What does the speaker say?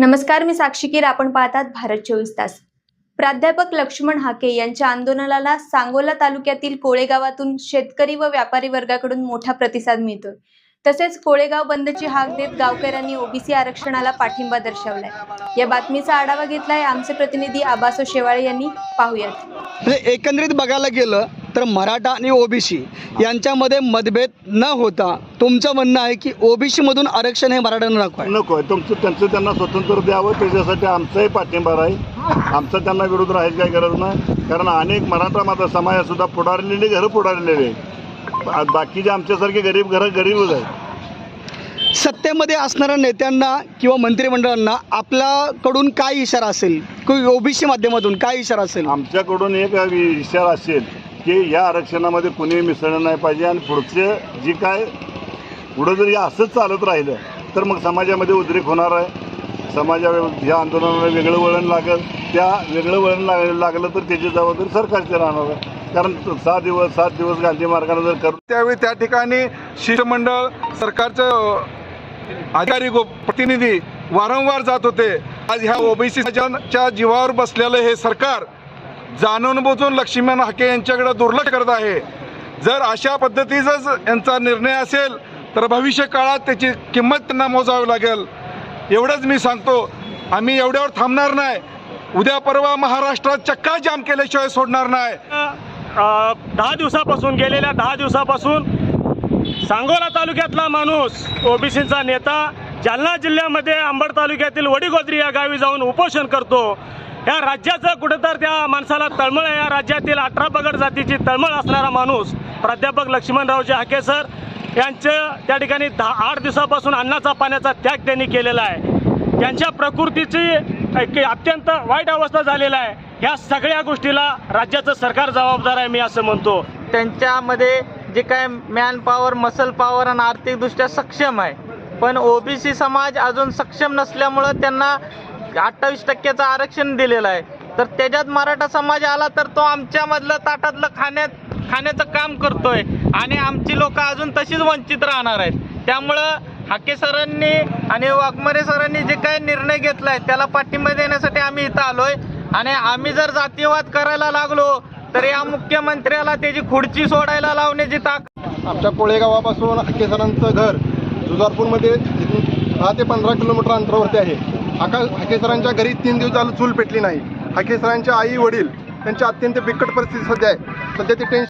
नमस्कार मी साक्षी किर. आपण पाहतात भारत चोवीस तास. प्राध्यापक लक्ष्मण हाके यांच्या आंदोलनाला सांगोला तालुक्यातील कोळेगावातून शेतकरी व व्यापारी वर्गाकडून मोठा प्रतिसाद मिळतोय. तसेच कोळेगाव बंदची हाक देत गावकऱ्यांनी ओबीसी आरक्षणाला पाठिंबा दर्शवलाय. या बातमीचा आढावा घेतलाय आमचे प्रतिनिधी आबासो शेवाळे यांनी. पाहूयात. एकंदरीत बघायला गेलं तर मराठा आणि ओबीसी यांच्यामध्ये मतभेद न होता तुमचं म्हणणं आहे की ओबीसी मधून आरक्षण हे मराठ्यांना नको आहे? नको आहे. तुमचं त्यांचं त्यांना स्वतंत्र द्यावं त्याच्यासाठी आमचाही पाठिंबा राहील. आमचा त्यांना विरोध राहायची काही गरज नाही. कारण अनेक मराठा माता समाजात सुद्धा पुढारलेली घरं पुढारलेली बाकीचे आमच्यासारखे गरीब घरं गरीबच आहेत. सत्तेमध्ये असणाऱ्या नेत्यांना किंवा मंत्रिमंडळांना आपल्याकडून काय इशारा असेल? किंवा ओबीसी माध्यमातून काय इशारा असेल? आमच्याकडून एक इशारा असेल की या आरक्षणामध्ये कुणी मिसळलं नाही पाहिजे आणि पुढचे जी काय पुढं जर या असंच चालत राहिलं तर मग समाजामध्ये उद्रेक होणार आहे. समाजा ह्या आंदोलनाला वेगळं वळण लागेल. त्या वेगळं वळण लाग लागलं तर त्याची जबाबदारी सरकारची राहणार आहे. कारण सहा दिवस सात दिवस गांधी मार्गाने जर कर त्यावेळी त्या ठिकाणी शिष्टमंडळ सरकारचं अधिकारी गो प्रतिनिधी वारंवार जात होते. आज ह्या ओबीसीच्या जीवावर बसलेलं हे सरकार जाणून बुजून लक्ष्मण हाके यांच्याकडे दुर्लक्ष करत आहे. जर अशा पद्धतीचाच यांचा निर्णय असेल तर भविष्य काळात त्याची किंमत त्यांना मोजावी लागेल. एवढंच मी सांगतो आम्ही एवढ्यावर थांबणार नाही. उद्या परवा महाराष्ट्रात चक्का जाम केल्याशिवाय सोडणार नाही. दहा दिवसापासून गेलेल्या दहा दिवसापासून सांगोला तालुक्यातला माणूस ओबीसीचा नेता जालना जिल्ह्यामध्ये अंबड तालुक्यातील वडीगोद्री या गावी जाऊन उपोषण करतो. या राज्याचं कुठंतर त्या माणसाला तळमळ आहे. या राज्यातील अठरा पगड जातीची तळमळ असणारा माणूस प्राध्यापक लक्ष्मणरावजी हाके सर यांचं त्या ठिकाणी दहा आठ दिवसापासून अन्नाचा पाण्याचा त्याग त्यांनी केलेला आहे. त्यांच्या प्रकृतीची अत्यंत वाईट अवस्था झालेला आहे. ह्या सगळ्या गोष्टीला राज्याचं सरकार जबाबदार आहे मी असं म्हणतो. त्यांच्यामध्ये जे काय मॅन पॉवर मसल पॉवर आणि आर्थिकदृष्ट्या सक्षम आहे. पण ओबीसी समाज अजून सक्षम नसल्यामुळं त्यांना अठ्ठावीस टक्क्याचं आरक्षण दिलेलं आहे. तर त्याच्यात मराठा समाज आला तर तो आमच्यामधलं ताटातलं खाण्यात खाण्याचं काम करतोय. आणि आमची लोक अजून तशीच वंचित राहणार आहेत. त्यामुळं हाके सरांनी आणि वाघमरे सरांनी जे काही निर्णय घेतला आहे त्याला पाठिंबा देण्यासाठी आम्ही इथं आलोय. आणि आम्ही जर जातीवाद करायला लागलो तर या मुख्यमंत्र्याला त्याची खुर्ची सोडायला लावण्याची ताकद आमच्या कोळेगावापासून हाकेसरांचं घर जुजारपूरमध्ये दहा ते पंधरा किलोमीटर अंतरावरती आहे. हाका हाकेसरांच्या घरी तीन दिवस झालं चूल पेटली नाही. हाकेसरांच्या आई वडील त्यांच्या अत्यंत बिकट परिस्थिती सध्या आहे. सध्या ते टेन्शन